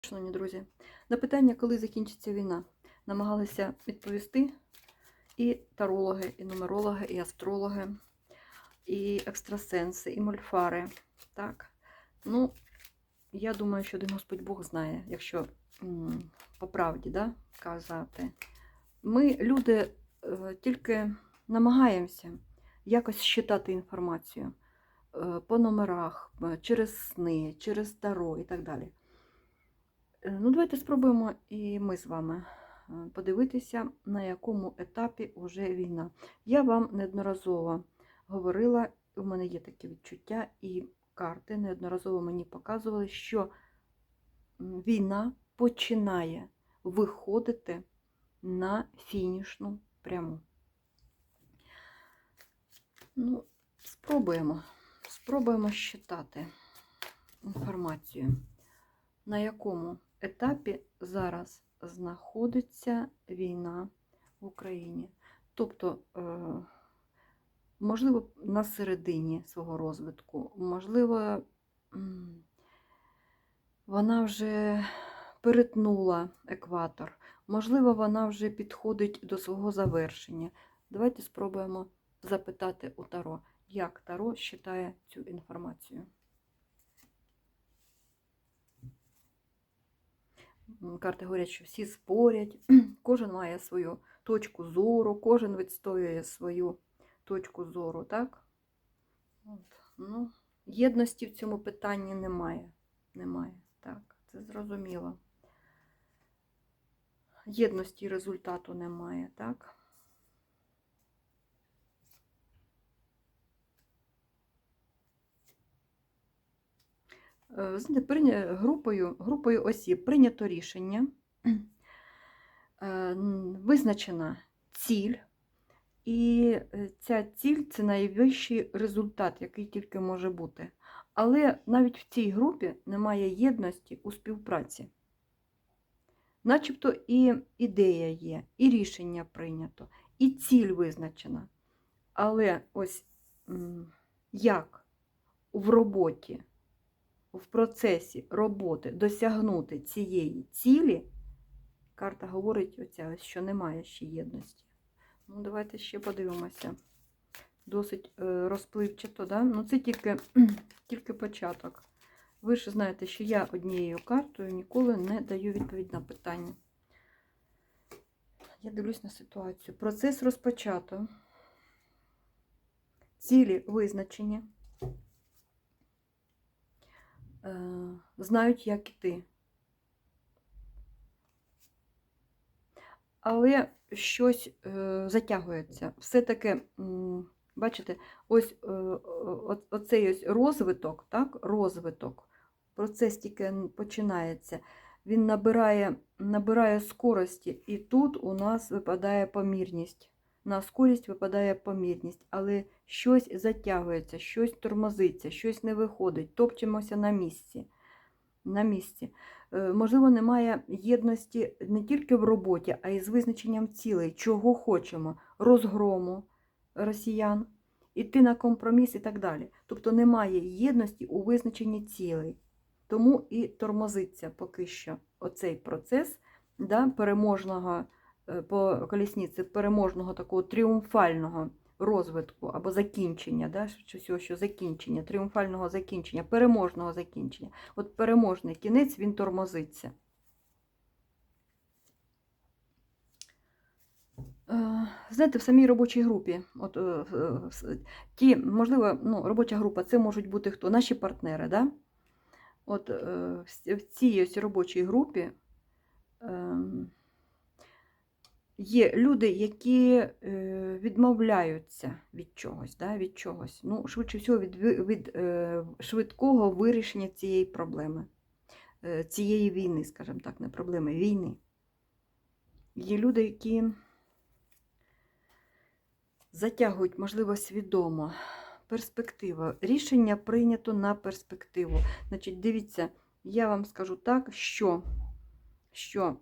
Шановні друзі, на питання, коли закінчиться війна, намагалися відповісти і тарологи, і нумерологи, і астрологи, і екстрасенси, і мольфари. Так? Ну, я думаю, що один Господь Бог знає, якщо по правді да, казати. Ми, люди, е, тільки намагаємося якось считати інформацію е, по номерах, е, через сни, через таро і так далі. Е, Ну, давайте спробуємо і ми з вами е, подивитися, на якому етапі вже війна. Я вам неодноразово говорила, у мене є таке відчуття, і карти неодноразово мені показували, що війна починає виходити на фінішну пряму. Ну, спробуємо. Спробуємо считати інформацію на якому етапі зараз знаходиться війна в Україні. Тобто, е, можливо, на середині свого розвитку, можливо, вона вже перетнула екватор, можливо, вона вже підходить до свого завершення. Давайте спробуємо запитати у Таро, як Таро считає цю інформацію. Карти говорять, що всі спорять, кожен має свою точку зору, кожен відстоює свою точку зору, так? От. Ну, єдності в цьому питанні немає. Немає, так, це зрозуміло. Єдності результату немає, так? Е, Знаєте, прийня- групою, групою осіб прийнято рішення, е, визначена ціль, і е, ця ціль це найвищий результат, який тільки може бути. Але навіть в цій групі немає єдності у співпраці. Начебто і ідея є, і рішення прийнято, і ціль визначена. Але ось як в роботі в процесі роботи досягнути цієї цілі, карта говорить оця, що немає ще єдності. Ну, давайте ще подивимося. Досить е, розпливчато, да? ну це тільки, тільки початок. Ви ж знаєте, що я однією картою ніколи не даю відповідь на питання. Я дивлюсь на ситуацію. Процес розпочато. Цілі визначені. Е, знають, як іти. Але щось е, затягується. Все-таки, бачите, ось е, оцей ось розвиток, так, розвиток, процес тільки починається, він набирає, набирає скорості, і тут у нас випадає помірність. На скорість випадає помірність, але щось затягується, щось тормозиться, щось не виходить, топчемося на місці. На місці. Е, Можливо, немає єдності не тільки в роботі, а й з визначенням цілей, чого хочемо, розгрому росіян, іти на компроміс і так далі. Тобто немає єдності у визначенні цілей. Тому і тормозиться поки що оцей процес да, переможного по колісниці, переможного такого тріумфального розвитку або закінчення, да, що що закінчення, тріумфального закінчення, переможного закінчення. От переможний кінець він тормозиться. Е, Знаєте, в самій робочій групі, от, е, е, ті, можливо, ну, робоча група це можуть бути хто? Наші партнери. Да? От е, в цій ось робочій групі ем, є люди, які е, відмовляються від чогось, да, від чогось. Ну, швидше всього, від, від е, швидкого вирішення цієї проблеми, е, цієї війни, скажімо так, не проблеми, війни. Є люди, які затягують, можливо, свідомо. Перспектива. Рішення прийнято на перспективу. Значить, дивіться, я вам скажу так, що, що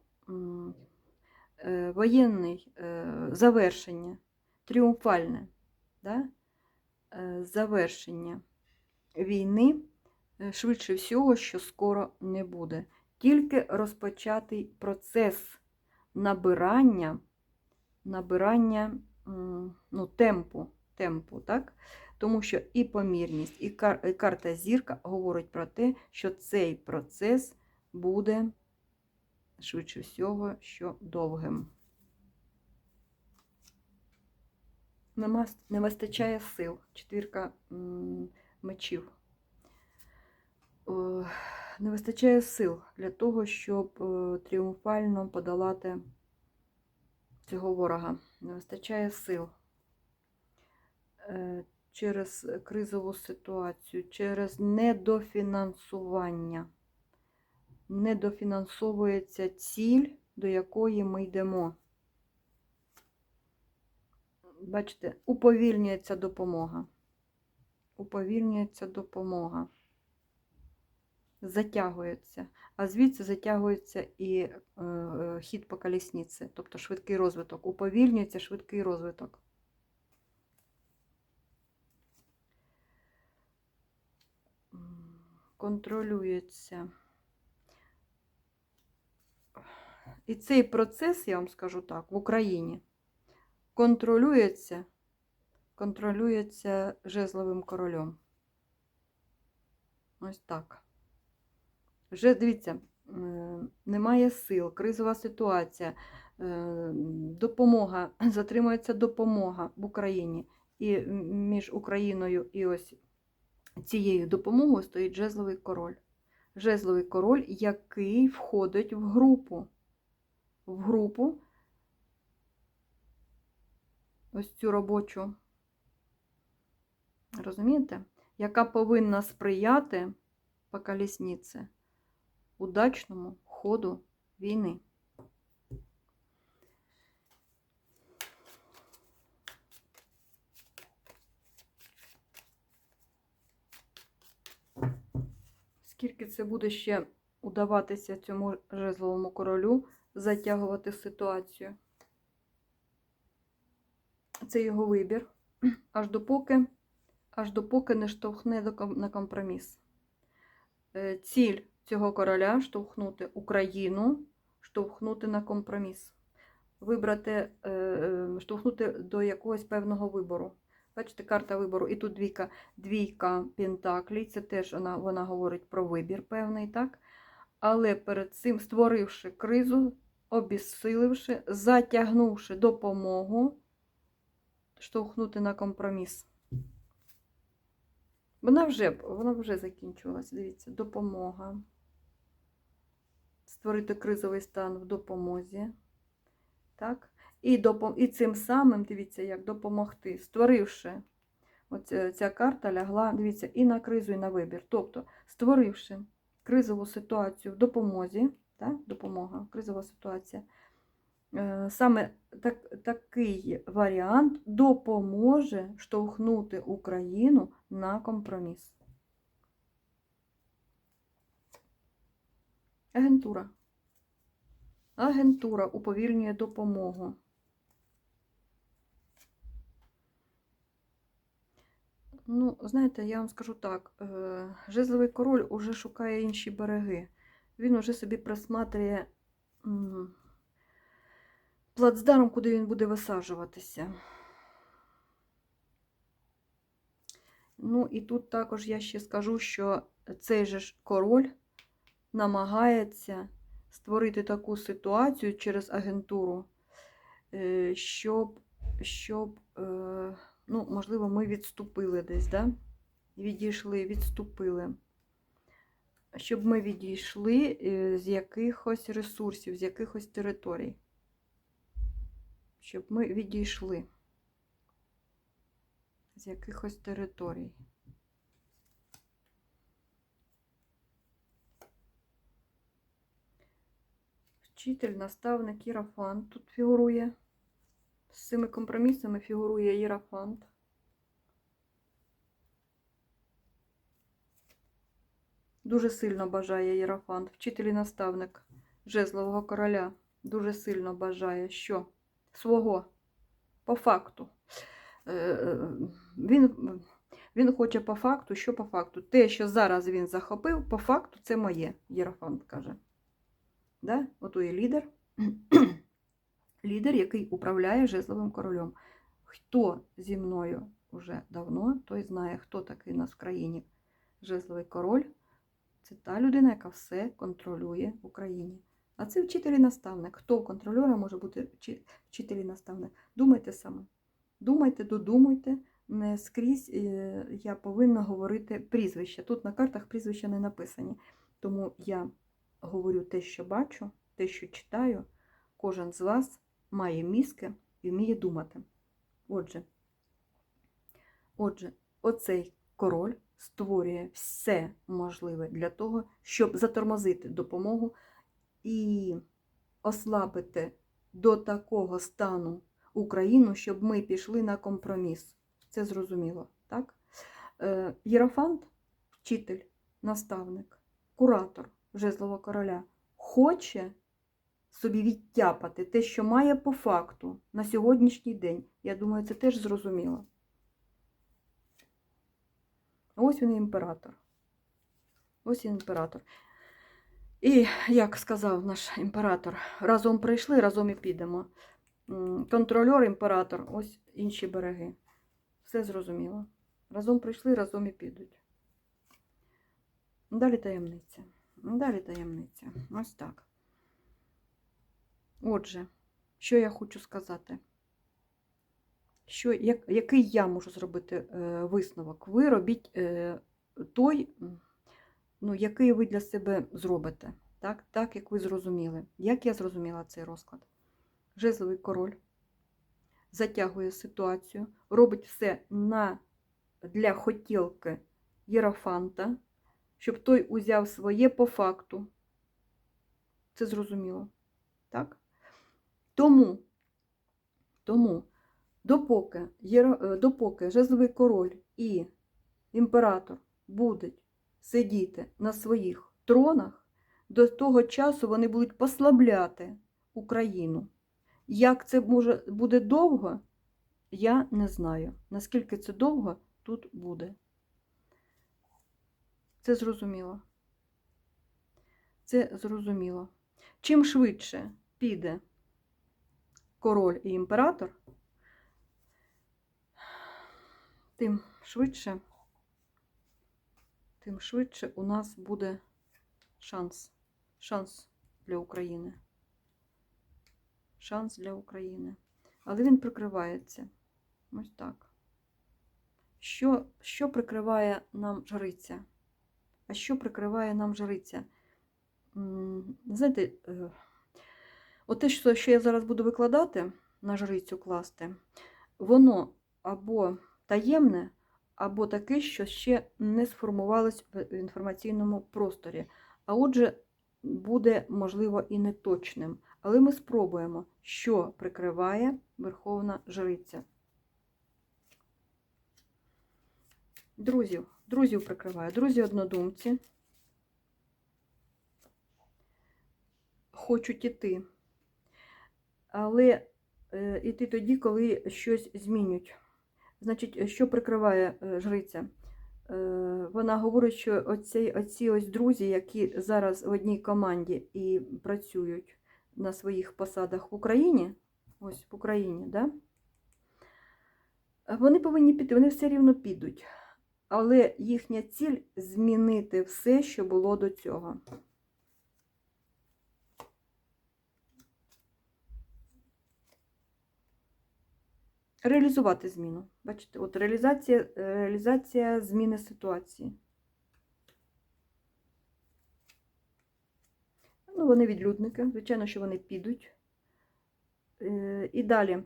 воєнний е, завершення, тріумфальне да? е, завершення війни, е, швидше всього, що скоро не буде. тільки розпочатий процес набирання, набирання ну, темпу, темпу, так? Тому що і помірність, і кар- і карта зірка говорить про те, що цей процес буде швидше всього, що довгим. Не вистачає сил. Четвірка мечів. Не вистачає сил для того, щоб е, тріумфально подолати цього ворога. Не вистачає сил Е, через кризову ситуацію, через недофінансування. Недофінансовується ціль, до якої ми йдемо. Бачите, уповільнюється допомога. Уповільнюється допомога. Затягується. А звідси затягується і е, хід по колісниці, тобто швидкий розвиток. Уповільнюється швидкий розвиток. Контролюється. І цей процес, я вам скажу так, в Україні контролюється, контролюється жезловим королем. Ось так. Вже дивіться, немає сил, кризова ситуація, е, допомога, затримується допомога в Україні. І між Україною і ось цією допомогою стоїть жезловий король. Жезловий король, який входить в групу. В групу ось цю робочу. Розумієте? Яка повинна сприяти по колісниці удачному ходу війни. Скільки це буде ще удаватися цьому жезловому королю затягувати ситуацію? Це його вибір, аж допоки, аж допоки не штовхне на компроміс. Е, Ціль цього короля штовхнути Україну, штовхнути на компроміс, вибрати, е, е, штовхнути до якогось певного вибору. Бачите, карта вибору. І тут двійка, двійка пентаклей, це теж вона, вона говорить про вибір певний, так? Але перед цим створивши кризу, обізсиливши, затягнувши допомогу, штовхнути на компроміс. Вона вже, вона вже закінчилась. Дивіться, допомога. Створити кризовий стан в допомозі. Так? І, допом... і цим самим, дивіться, як допомогти, створивши, оця, ця карта лягла, дивіться, і на кризу, і на вибір. Тобто, створивши кризову ситуацію в допомозі, так? допомога, кризова ситуація, е, саме так, такий варіант допоможе штовхнути Україну на компроміс. Агентура. Агентура уповільнює допомогу. Ну, знаєте, я вам скажу так, е, жезловий король уже шукає інші береги. Він уже собі присматрює м, плацдарм, куди він буде висаджуватися. Ну, і тут також я ще скажу, що цей же ж король намагається створити таку ситуацію через агентуру, е, щоб, щоб е, ну, можливо, ми відступили десь, да? відійшли, відступили. Щоб ми відійшли е, з якихось ресурсів, з якихось територій. Щоб ми відійшли з якихось територій. Вчитель, наставник, Єрафант тут фігурує. З цими компромісами фігурує Єрафант. Дуже сильно бажає Єрафант. Вчитель і наставник жезлового короля. Дуже сильно бажає що? Свого. По факту. Е, Він, він хоче по факту, що по факту? Те, що зараз він захопив, по факту це моє, Єрафант каже. Да? Ото є лідер, лідер, який управляє жезловим королем. Хто зі мною вже давно, той знає, хто такий у нас в країні жезловий король. Це та людина, яка все контролює в Україні. А це вчитель і наставник. Хто у може бути вчи- вчитель і наставник? Думайте саме. Думайте, додумуйте. Не скрізь е, я повинна говорити прізвища. Тут на картах прізвища не написані. Тому я говорю те, що бачу, те, що читаю. Кожен з вас має мізки і вміє думати. Отже, отже, оцей король створює все можливе для того, щоб затормозити допомогу і ослабити до такого стану Україну, щоб ми пішли на компроміс. Це зрозуміло, так? Е, Єрофант, вчитель, наставник, куратор жезлового короля, хоче собі відтяпати те, що має по факту на сьогоднішній день. Я думаю, це теж зрозуміло. Ось він імператор. Ось він імператор. І, як сказав наш імператор, разом прийшли, разом і підемо. Контрольор, імператор, ось інші береги. Все зрозуміло. Разом прийшли, разом і підуть. Далі таємниця. Далі таємниця. Ось так. Отже, що я хочу сказати? Що, як, який я можу зробити е, висновок? Ви робіть е, той, ну, який ви для себе зробите. Так, так, як ви зрозуміли. Як я зрозуміла цей розклад? Жезловий король затягує ситуацію, робить все на, для хотілки Єрофанта, щоб той узяв своє по факту. Це зрозуміло. Так? Тому, тому допоки, е, допоки Жезловий король і імператор будуть сидіти на своїх тронах, до того часу вони будуть послабляти Україну. Як це може буде довго, я не знаю. Наскільки це довго тут буде. Це зрозуміло. Це зрозуміло. Чим швидше піде король і імператор, тим швидше, тим швидше у нас буде шанс. Шанс для України. Шанс для України. Але він прикривається. Ось так. Що, що прикриває нам жриця? А що прикриває нам жриця? Знаєте, е, от те, що, що я зараз буду викладати, на жрицю класти, воно або таємне, або таке, що ще не сформувалось в інформаційному просторі. А отже, буде, можливо, і неточним. Але ми спробуємо, що прикриває Верховна Жриця. Друзів, друзів прикриває, друзі однодумці. Хочуть іти. Але е, іти тоді, коли щось змінюють. Значить, що прикриває е, жриця? Е, Вона говорить, що оці, оці ось друзі, які зараз в одній команді і працюють на своїх посадах в Україні, ось в Україні, да? вони повинні піти, вони все рівно підуть. Але їхня ціль змінити все, що було до цього. Реалізувати зміну. Бачите, от реалізація, реалізація зміни ситуації. Ну, вони відлюдники, звичайно, що вони підуть. Е, І далі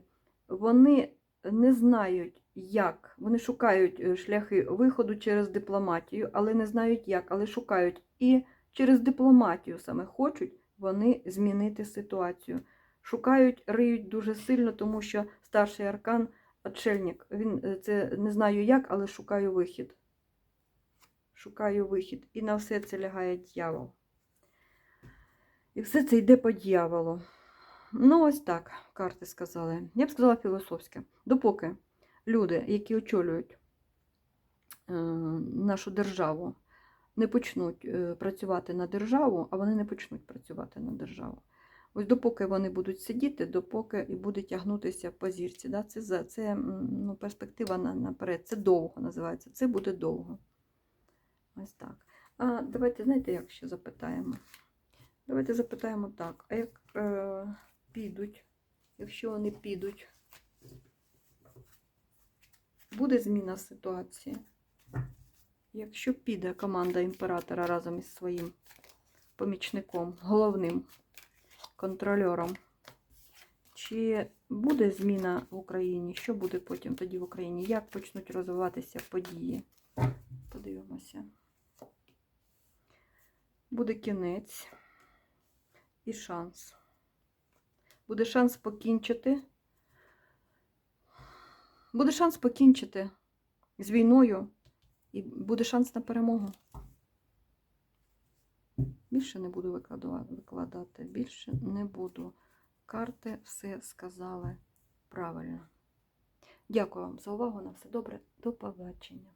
вони не знають, як. Вони шукають е, шляхи виходу через дипломатію, але не знають як, але шукають. І через дипломатію саме хочуть вони змінити ситуацію. Шукають, риють дуже сильно, тому що старший аркан отшельник. Він е, це не знаю як, але шукаю вихід. Шукаю вихід. І на все це лягає дьявол. І все це йде по дьяволу. Ну, ось так карти сказали. Я б сказала філософське. Допоки люди, які очолюють е, нашу державу, не почнуть е, працювати на державу, а вони не почнуть працювати на державу. Ось допоки вони будуть сидіти, допоки і буде тягнутися по зірці. Да? Це, це ну, перспектива на, наперед. Це довго називається. Це буде довго. Ось так. А давайте, знаєте, як ще запитаємо? Давайте запитаємо так. А як е, підуть, якщо вони підуть, буде зміна ситуації? Якщо піде команда імператора разом із своїм помічником, головним контрольором, чи буде зміна в Україні? Що буде потім тоді в Україні? Як почнуть розвиватися події? Подивимося. Буде кінець і шанс. Буде шанс покінчити. Буде шанс покінчити з війною і буде шанс на перемогу. Більше не буду викладати, більше не буду. Карти все сказали правильно. Дякую вам за увагу. На все добре. До побачення.